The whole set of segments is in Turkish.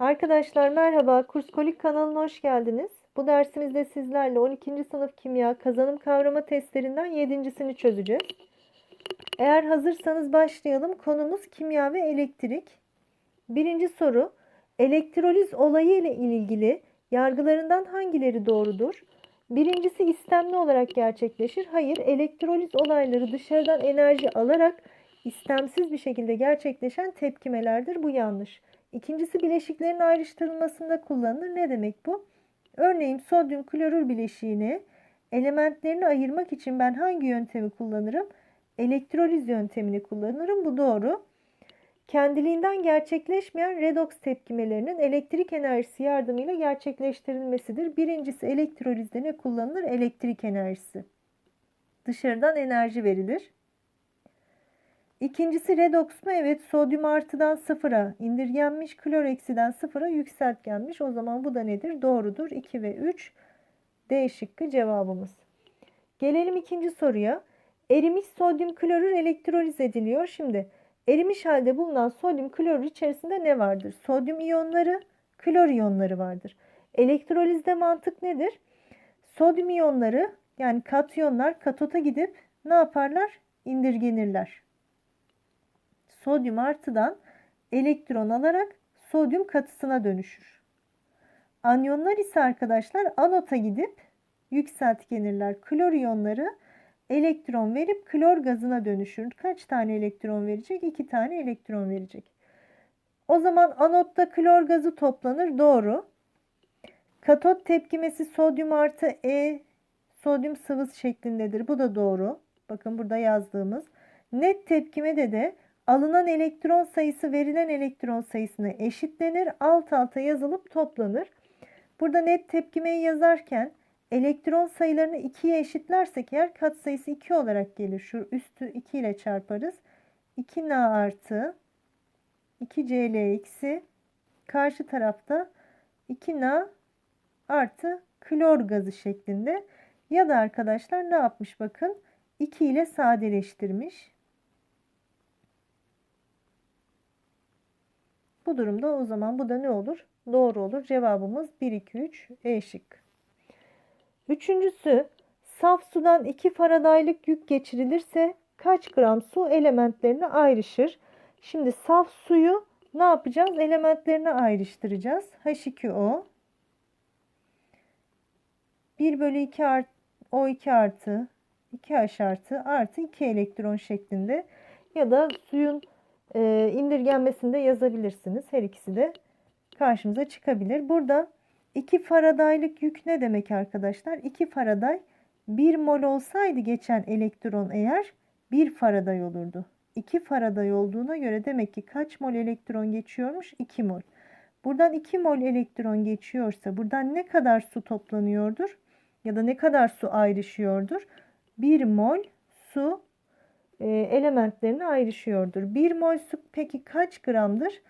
Arkadaşlar merhaba, Kurs Kolik kanalına hoş geldiniz. Bu dersimizde sizlerle 12. sınıf kimya kazanım kavrama testlerinden 7.sini çözeceğiz. Eğer hazırsanız başlayalım. Konumuz kimya ve elektrik. Birinci soru, elektroliz olayı ile ilgili yargılarından hangileri doğrudur? Birincisi istemli olarak gerçekleşir. Hayır, elektroliz olayları dışarıdan enerji alarak istemsiz bir şekilde gerçekleşen tepkimelerdir. Bu yanlış. İkincisi bileşiklerin ayrıştırılmasında kullanılır. Ne demek bu? Örneğin sodyum klorür bileşiğini elementlerini ayırmak için ben hangi yöntemi kullanırım? Elektroliz yöntemini kullanırım. Bu doğru. Kendiliğinden gerçekleşmeyen redoks tepkimelerinin elektrik enerjisi yardımıyla gerçekleştirilmesidir. Birincisi elektrolizde ne kullanılır? Elektrik enerjisi. Dışarıdan enerji verilir. İkincisi redoks mu? Evet sodyum artıdan sıfıra indirgenmiş, klor eksiden sıfıra yükseltgenmiş. O zaman bu da nedir? Doğrudur. 2 ve 3 D şıkkı cevabımız. Gelelim ikinci soruya. Erimiş sodyum klorür elektroliz ediliyor. Şimdi erimiş halde bulunan sodyum klorür içerisinde ne vardır? Sodyum iyonları, klor iyonları vardır. Elektrolizde mantık nedir? Sodyum iyonları yani katyonlar katota gidip ne yaparlar? İndirgenirler sodyum artıdan elektron alarak sodyum katısına dönüşür. Anyonlar ise arkadaşlar anota gidip yükseltgenirler. Klor iyonları elektron verip klor gazına dönüşür. Kaç tane elektron verecek? 2 tane elektron verecek. O zaman anotta klor gazı toplanır. Doğru. Katot tepkimesi sodyum artı E sodyum sıvısı şeklindedir. Bu da doğru. Bakın burada yazdığımız. Net tepkimede de alınan elektron sayısı verilen elektron sayısına eşitlenir. Alt alta yazılıp toplanır. Burada net tepkimeyi yazarken elektron sayılarını 2'ye eşitlersek eğer katsayısı 2 olarak gelir. Şu üstü 2 ile çarparız. 2Na artı 2Cl eksi karşı tarafta 2Na artı klor gazı şeklinde. Ya da arkadaşlar ne yapmış bakın 2 ile sadeleştirmiş. Bu durumda o zaman bu da ne olur? Doğru olur. Cevabımız 1, 2, 3 E şık. Üçüncüsü saf sudan 2 faradaylık yük geçirilirse kaç gram su elementlerine ayrışır? Şimdi saf suyu ne yapacağız? Elementlerine ayrıştıracağız. H2O 1 bölü 2 art, O2 artı 2H artı artı 2 elektron şeklinde ya da suyun e, indirgenmesinde yazabilirsiniz. Her ikisi de karşımıza çıkabilir. Burada 2 faradaylık yük ne demek arkadaşlar? 2 faraday 1 mol olsaydı geçen elektron eğer 1 faraday olurdu. 2 faraday olduğuna göre demek ki kaç mol elektron geçiyormuş? 2 mol. Buradan 2 mol elektron geçiyorsa buradan ne kadar su toplanıyordur? Ya da ne kadar su ayrışıyordur? 1 mol su elementlerine ayrışıyordur. 1 mol su peki kaç gramdır?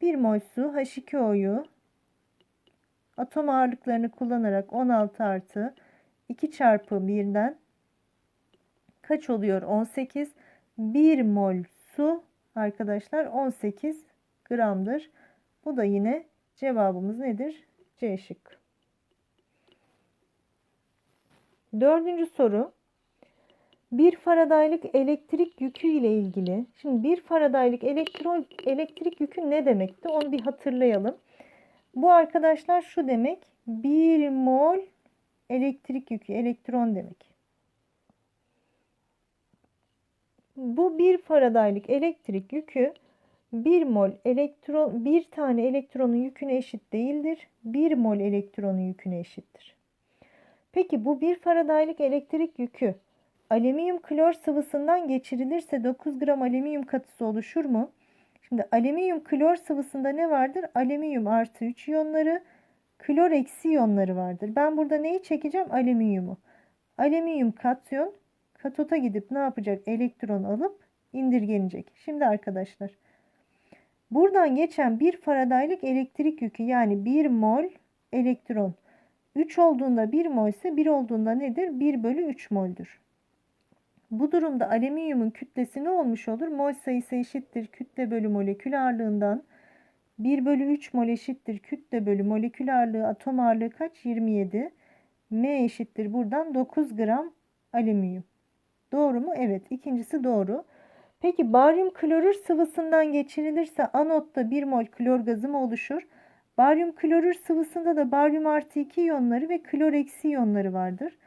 1 mol su H2O'yu atom ağırlıklarını kullanarak 16 artı 2 çarpı 1'den kaç oluyor? 18. 1 mol su arkadaşlar 18 gramdır. Bu da yine cevabımız nedir? C şık. Dördüncü soru. Bir faradaylık elektrik yükü ile ilgili. Şimdi bir faradaylık elektron, elektrik yükü ne demekti? Onu bir hatırlayalım. Bu arkadaşlar şu demek. 1 mol elektrik yükü, elektron demek. Bu bir faradaylık elektrik yükü 1 mol elektron, bir tane elektronun yüküne eşit değildir. 1 mol elektronun yüküne eşittir. Peki bu bir faradaylık elektrik yükü alüminyum klor sıvısından geçirilirse 9 gram alüminyum katısı oluşur mu? Şimdi alüminyum klor sıvısında ne vardır? Alüminyum artı 3 iyonları, klor eksi iyonları vardır. Ben burada neyi çekeceğim? Alüminyumu. Alüminyum katyon katota gidip ne yapacak? Elektron alıp indirgenecek. Şimdi arkadaşlar buradan geçen bir faradaylık elektrik yükü yani 1 mol elektron 3 olduğunda 1 mol ise 1 olduğunda nedir? 1 bölü 3 moldür. Bu durumda alüminyumun kütlesi ne olmuş olur? Mol sayısı eşittir kütle bölü molekül ağırlığından 1 bölü 3 mol eşittir kütle bölü molekül ağırlığı atom ağırlığı kaç? 27. M eşittir buradan 9 gram alüminyum. Doğru mu? Evet. İkincisi doğru. Peki baryum klorür sıvısından geçirilirse anotta 1 mol klor gazı mı oluşur? Baryum klorür sıvısında da baryum artı 2 iyonları ve klor eksi iyonları vardır.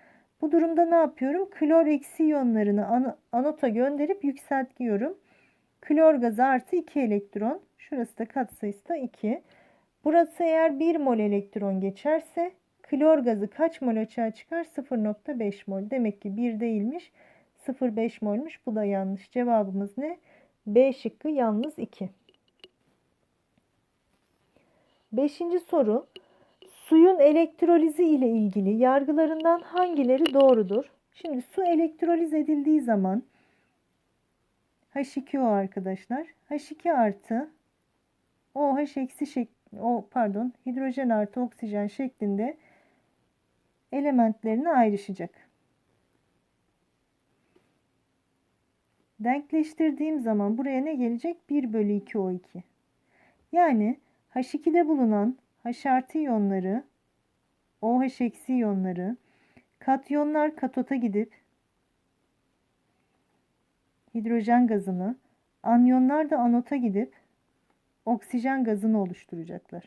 Bu durumda ne yapıyorum? Klor eksi iyonlarını an anota gönderip yükseltiyorum. Klor gazı artı 2 elektron. Şurası da katsayısı da 2. Burası eğer 1 mol elektron geçerse klor gazı kaç mol açığa çıkar? 0.5 mol. Demek ki 1 değilmiş. 0.5 molmuş. Bu da yanlış. Cevabımız ne? B şıkkı yalnız 2. Beşinci soru. Suyun elektrolizi ile ilgili yargılarından hangileri doğrudur? Şimdi su elektroliz edildiği zaman H2O arkadaşlar. H2 artı OH eksi şek o pardon hidrojen artı oksijen şeklinde elementlerine ayrışacak. Denkleştirdiğim zaman buraya ne gelecek? 1 bölü 2 O2. Yani H2'de bulunan H artı iyonları, OH eksi iyonları, katyonlar katota gidip hidrojen gazını, anyonlar da anota gidip oksijen gazını oluşturacaklar.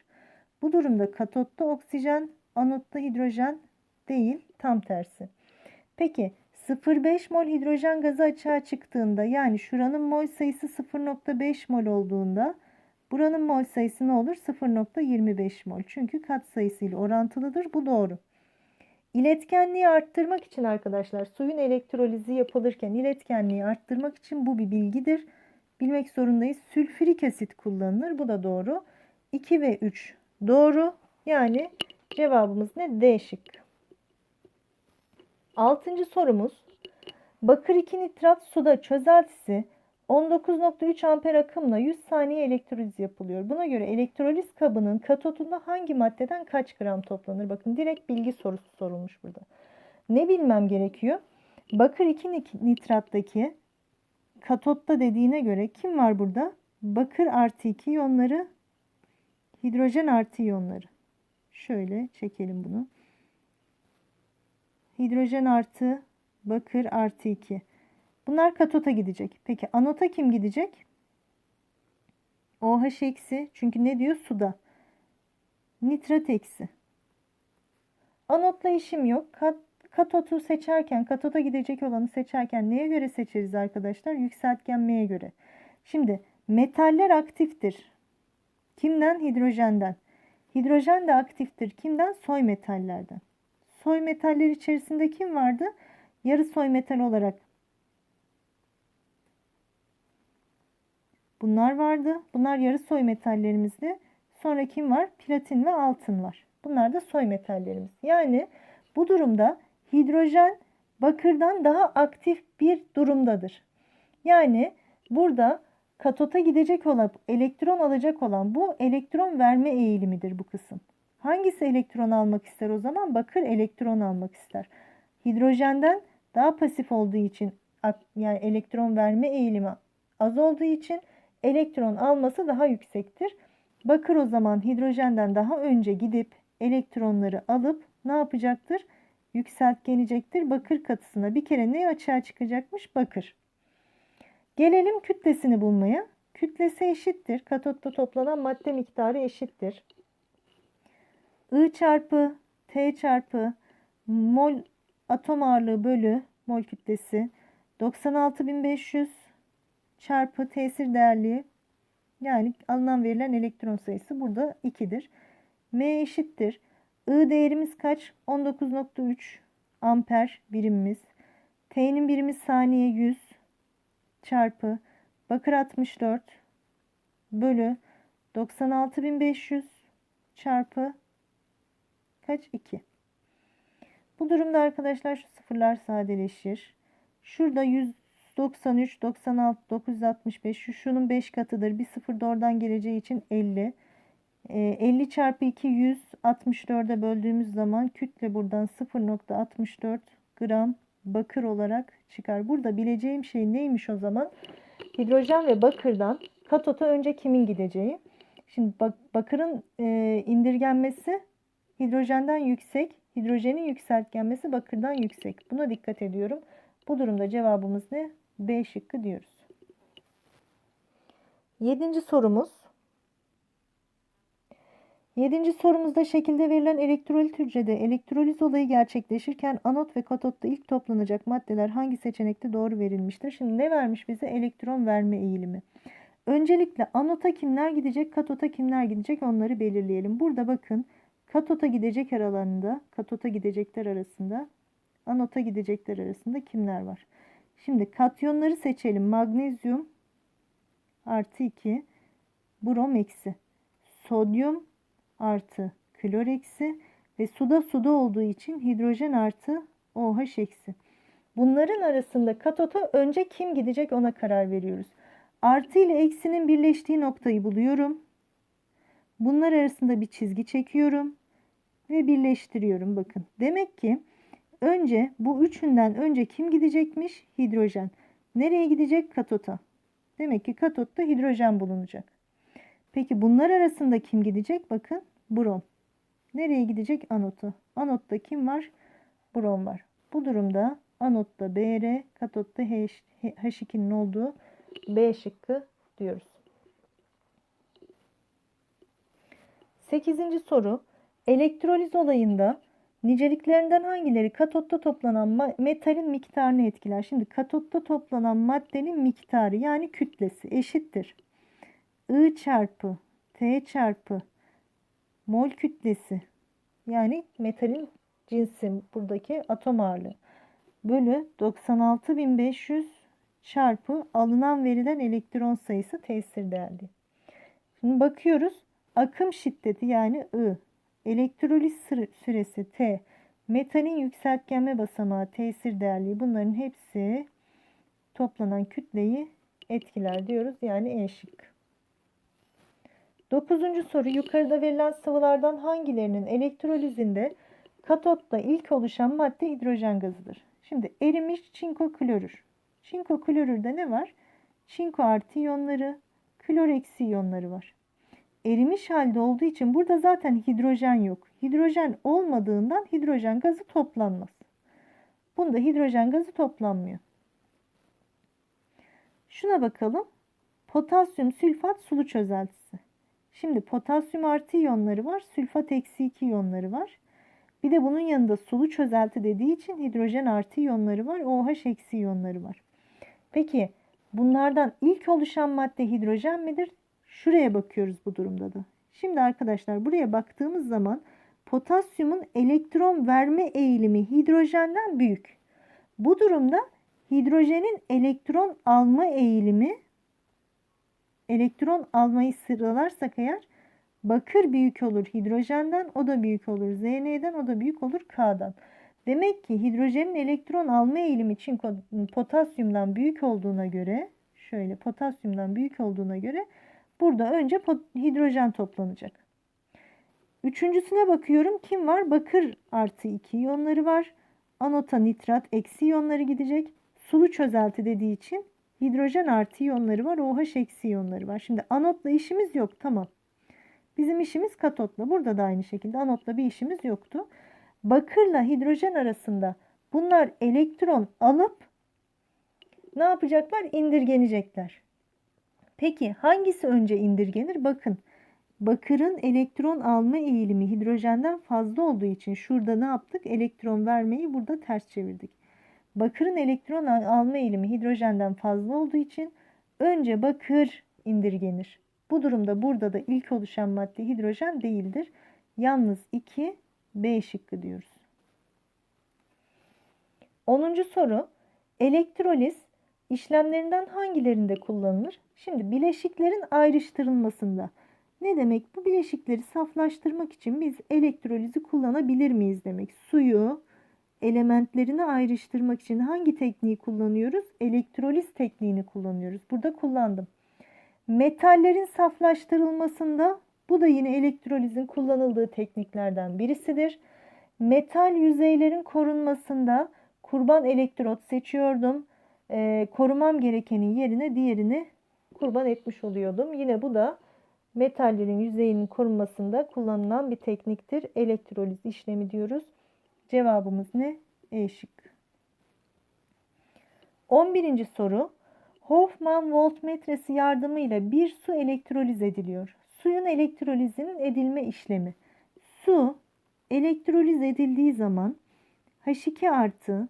Bu durumda katotta oksijen, anotta hidrojen değil, tam tersi. Peki 0,5 mol hidrojen gazı açığa çıktığında yani şuranın mol sayısı 0,5 mol olduğunda buranın mol sayısı ne olur? 0,25 mol. Çünkü kat sayısıyla orantılıdır. Bu doğru. İletkenliği arttırmak için arkadaşlar suyun elektrolizi yapılırken iletkenliği arttırmak için bu bir bilgidir. Bilmek zorundayız. Sülfürik asit kullanılır. Bu da doğru. 2 ve 3 doğru. Yani cevabımız ne? D şıkkı. Altıncı sorumuz. Bakır 2 nitrat suda çözeltisi 19.3 amper akımla 100 saniye elektroliz yapılıyor. Buna göre elektroliz kabının katotunda hangi maddeden kaç gram toplanır? Bakın direkt bilgi sorusu sorulmuş burada. Ne bilmem gerekiyor? Bakır 2 nitrattaki katotta dediğine göre kim var burada? Bakır artı 2 iyonları, hidrojen artı iyonları. Şöyle çekelim bunu. Hidrojen artı bakır artı 2. Bunlar katota gidecek. Peki anota kim gidecek? OH eksi. Çünkü ne diyor? Suda. Nitrat eksi. Anotla işim yok. Kat, katotu seçerken, katota gidecek olanı seçerken neye göre seçeriz arkadaşlar? Yükseltgenmeye göre. Şimdi metaller aktiftir. Kimden? Hidrojenden. Hidrojen de aktiftir. Kimden? Soy metallerden. Soy metaller içerisinde kim vardı? Yarı soy metal olarak Bunlar vardı. Bunlar yarı soy metallerimizdi. Sonra kim var? Platin ve altın var. Bunlar da soy metallerimiz. Yani bu durumda hidrojen bakırdan daha aktif bir durumdadır. Yani burada katota gidecek olan, elektron alacak olan bu elektron verme eğilimidir bu kısım. Hangisi elektron almak ister o zaman? Bakır elektron almak ister. Hidrojenden daha pasif olduğu için yani elektron verme eğilimi az olduğu için elektron alması daha yüksektir. Bakır o zaman hidrojenden daha önce gidip elektronları alıp ne yapacaktır? Yükseltgenecektir bakır katısına. Bir kere ne açığa çıkacakmış? Bakır. Gelelim kütlesini bulmaya. Kütlesi eşittir. Katotta toplanan madde miktarı eşittir. I çarpı T çarpı mol atom ağırlığı bölü mol kütlesi 96.500 çarpı tesir değerli yani alınan verilen elektron sayısı burada 2'dir. M eşittir. I değerimiz kaç? 19.3 amper birimimiz. T'nin birimi saniye 100 çarpı bakır 64 bölü 96.500 çarpı kaç? 2. Bu durumda arkadaşlar şu sıfırlar sadeleşir. Şurada 100 93, 96, 965 şu şunun 5 katıdır. Bir sıfır da geleceği için 50. E, 50 çarpı 2 100 64'e böldüğümüz zaman kütle buradan 0.64 gram bakır olarak çıkar. Burada bileceğim şey neymiş o zaman? Hidrojen ve bakırdan katota önce kimin gideceği? Şimdi bak, bakırın e, indirgenmesi hidrojenden yüksek, hidrojenin yükseltgenmesi bakırdan yüksek. Buna dikkat ediyorum. Bu durumda cevabımız ne? B şıkkı diyoruz. Yedinci sorumuz. Yedinci sorumuzda şekilde verilen elektrolit hücrede elektroliz olayı gerçekleşirken anot ve katotta ilk toplanacak maddeler hangi seçenekte doğru verilmiştir? Şimdi ne vermiş bize? Elektron verme eğilimi. Öncelikle anota kimler gidecek, katota kimler gidecek onları belirleyelim. Burada bakın katota gidecek aralarında, katota gidecekler arasında, anota gidecekler arasında kimler var? Şimdi katyonları seçelim. Magnezyum artı 2, brom eksi, sodyum artı klor eksi ve suda suda olduğu için hidrojen artı OH eksi. Bunların arasında katota önce kim gidecek ona karar veriyoruz. Artı ile eksinin birleştiği noktayı buluyorum. Bunlar arasında bir çizgi çekiyorum ve birleştiriyorum. Bakın demek ki önce bu üçünden önce kim gidecekmiş? Hidrojen. Nereye gidecek? Katota. Demek ki katotta hidrojen bulunacak. Peki bunlar arasında kim gidecek? Bakın brom. Nereye gidecek? Anota. Anotta kim var? Brom var. Bu durumda anotta Br, katotta H2'nin olduğu B şıkkı diyoruz. Sekizinci soru. Elektroliz olayında niceliklerinden hangileri katotta toplanan metalin miktarını etkiler? Şimdi katotta toplanan maddenin miktarı yani kütlesi eşittir. I çarpı T çarpı mol kütlesi yani metalin cinsi buradaki atom ağırlığı bölü 96.500 çarpı alınan verilen elektron sayısı tesir değerli. Şimdi bakıyoruz. Akım şiddeti yani I, elektroliz süresi T, metalin yükseltgenme basamağı tesir değerli bunların hepsi toplanan kütleyi etkiler diyoruz. Yani E şık. Dokuzuncu soru yukarıda verilen sıvılardan hangilerinin elektrolizinde katotta ilk oluşan madde hidrojen gazıdır? Şimdi erimiş çinko klorür. Çinko klorürde ne var? Çinko artı iyonları, klor eksi iyonları var. Erimiş halde olduğu için burada zaten hidrojen yok. Hidrojen olmadığından hidrojen gazı toplanmaz. Bunda hidrojen gazı toplanmıyor. Şuna bakalım. Potasyum sülfat sulu çözeltisi. Şimdi potasyum artı iyonları var. Sülfat eksi 2 iyonları var. Bir de bunun yanında sulu çözelti dediği için hidrojen artı iyonları var. OH eksi iyonları var. Peki bunlardan ilk oluşan madde hidrojen midir? Şuraya bakıyoruz bu durumda da. Şimdi arkadaşlar buraya baktığımız zaman potasyumun elektron verme eğilimi hidrojenden büyük. Bu durumda hidrojenin elektron alma eğilimi elektron almayı sıralarsak eğer bakır büyük olur hidrojenden o da büyük olur Zn'den o da büyük olur K'dan. Demek ki hidrojenin elektron alma eğilimi için potasyumdan büyük olduğuna göre şöyle potasyumdan büyük olduğuna göre burada önce hidrojen toplanacak. Üçüncüsüne bakıyorum. Kim var? Bakır artı 2 iyonları var. Anota nitrat eksi iyonları gidecek. Sulu çözelti dediği için hidrojen artı iyonları var. OH eksi iyonları var. Şimdi anotla işimiz yok. Tamam. Bizim işimiz katotla. Burada da aynı şekilde anotla bir işimiz yoktu bakırla hidrojen arasında bunlar elektron alıp ne yapacaklar? İndirgenecekler. Peki hangisi önce indirgenir? Bakın bakırın elektron alma eğilimi hidrojenden fazla olduğu için şurada ne yaptık? Elektron vermeyi burada ters çevirdik. Bakırın elektron alma eğilimi hidrojenden fazla olduğu için önce bakır indirgenir. Bu durumda burada da ilk oluşan madde hidrojen değildir. Yalnız 2 B şıkkı diyoruz. 10. soru elektroliz işlemlerinden hangilerinde kullanılır? Şimdi bileşiklerin ayrıştırılmasında. Ne demek? Bu bileşikleri saflaştırmak için biz elektrolizi kullanabilir miyiz demek. Suyu elementlerini ayrıştırmak için hangi tekniği kullanıyoruz? Elektroliz tekniğini kullanıyoruz. Burada kullandım. Metallerin saflaştırılmasında bu da yine elektrolizin kullanıldığı tekniklerden birisidir. Metal yüzeylerin korunmasında kurban elektrot seçiyordum. E, korumam gerekenin yerine diğerini kurban etmiş oluyordum. Yine bu da metallerin yüzeyinin korunmasında kullanılan bir tekniktir. Elektroliz işlemi diyoruz. Cevabımız ne? E şıkkı. 11. soru. Hoffman voltmetresi yardımıyla bir su elektroliz ediliyor. Suyun elektrolizinin edilme işlemi. Su elektroliz edildiği zaman H2 artı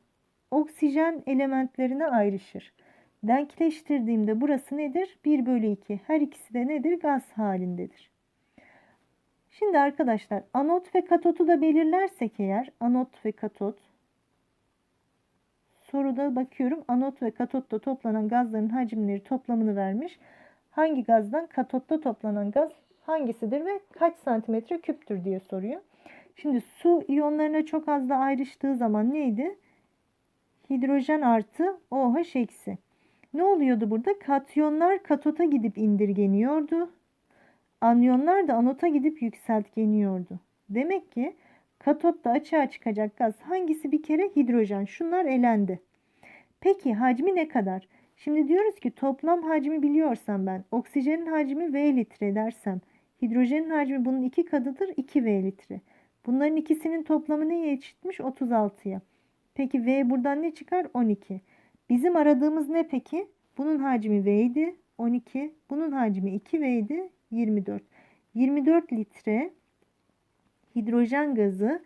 oksijen elementlerine ayrışır. Denkleştirdiğimde burası nedir? 1 bölü 2. Her ikisi de nedir? Gaz halindedir. Şimdi arkadaşlar anot ve katotu da belirlersek eğer anot ve katot soruda bakıyorum anot ve katotta toplanan gazların hacimleri toplamını vermiş. Hangi gazdan katotta toplanan gaz hangisidir ve kaç santimetre küptür diye soruyor. Şimdi su iyonlarına çok az da ayrıştığı zaman neydi? Hidrojen artı OH eksi. Ne oluyordu burada? Katyonlar katota gidip indirgeniyordu. Anyonlar da anota gidip yükseltgeniyordu. Demek ki katotta açığa çıkacak gaz hangisi bir kere hidrojen. Şunlar elendi. Peki hacmi ne kadar? Şimdi diyoruz ki toplam hacmi biliyorsam ben oksijenin hacmi V litre dersem hidrojenin hacmi bunun iki katıdır 2 V litre. Bunların ikisinin toplamı neye eşitmiş? 36'ya. Peki V buradan ne çıkar? 12. Bizim aradığımız ne peki? Bunun hacmi V idi 12. Bunun hacmi 2V idi 24. 24 litre hidrojen gazı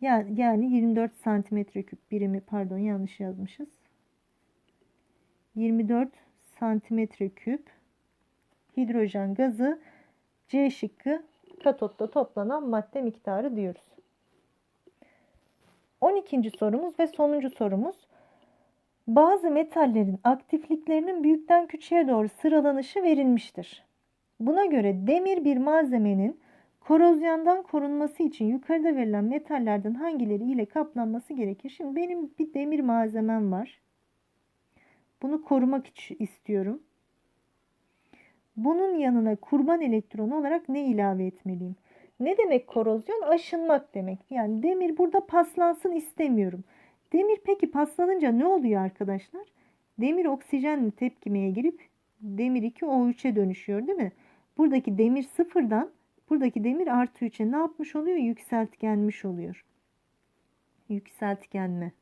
yani 24 santimetre küp birimi pardon yanlış yazmışız. 24 santimetre küp hidrojen gazı C şıkkı katotta toplanan madde miktarı diyoruz. 12. sorumuz ve sonuncu sorumuz. Bazı metallerin aktifliklerinin büyükten küçüğe doğru sıralanışı verilmiştir. Buna göre demir bir malzemenin korozyondan korunması için yukarıda verilen metallerden hangileri ile kaplanması gerekir? Şimdi benim bir demir malzemem var. Bunu korumak istiyorum. Bunun yanına kurban elektronu olarak ne ilave etmeliyim? Ne demek korozyon? Aşınmak demek. Yani demir burada paslansın istemiyorum. Demir peki paslanınca ne oluyor arkadaşlar? Demir oksijenle tepkimeye girip demir 2 O3'e dönüşüyor değil mi? Buradaki demir sıfırdan buradaki demir artı 3'e ne yapmış oluyor? Yükseltgenmiş oluyor. Yükseltgenme.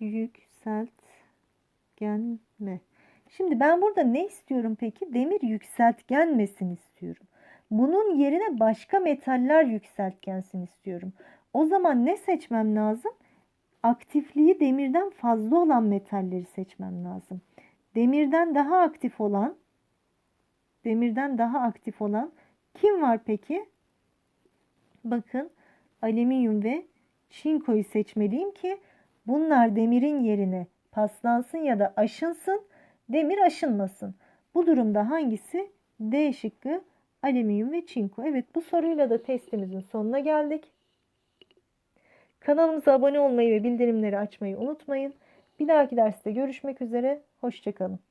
Yükseltgenme. Şimdi ben burada ne istiyorum peki? Demir yükseltgenmesin istiyorum. Bunun yerine başka metaller yükseltgensin istiyorum. O zaman ne seçmem lazım? Aktifliği demirden fazla olan metalleri seçmem lazım. Demirden daha aktif olan demirden daha aktif olan kim var peki? Bakın alüminyum ve çinkoyu seçmeliyim ki bunlar demirin yerine paslansın ya da aşınsın. Demir aşınmasın. Bu durumda hangisi? D şıkkı alüminyum ve çinko. Evet bu soruyla da testimizin sonuna geldik. Kanalımıza abone olmayı ve bildirimleri açmayı unutmayın. Bir dahaki derste görüşmek üzere. Hoşçakalın.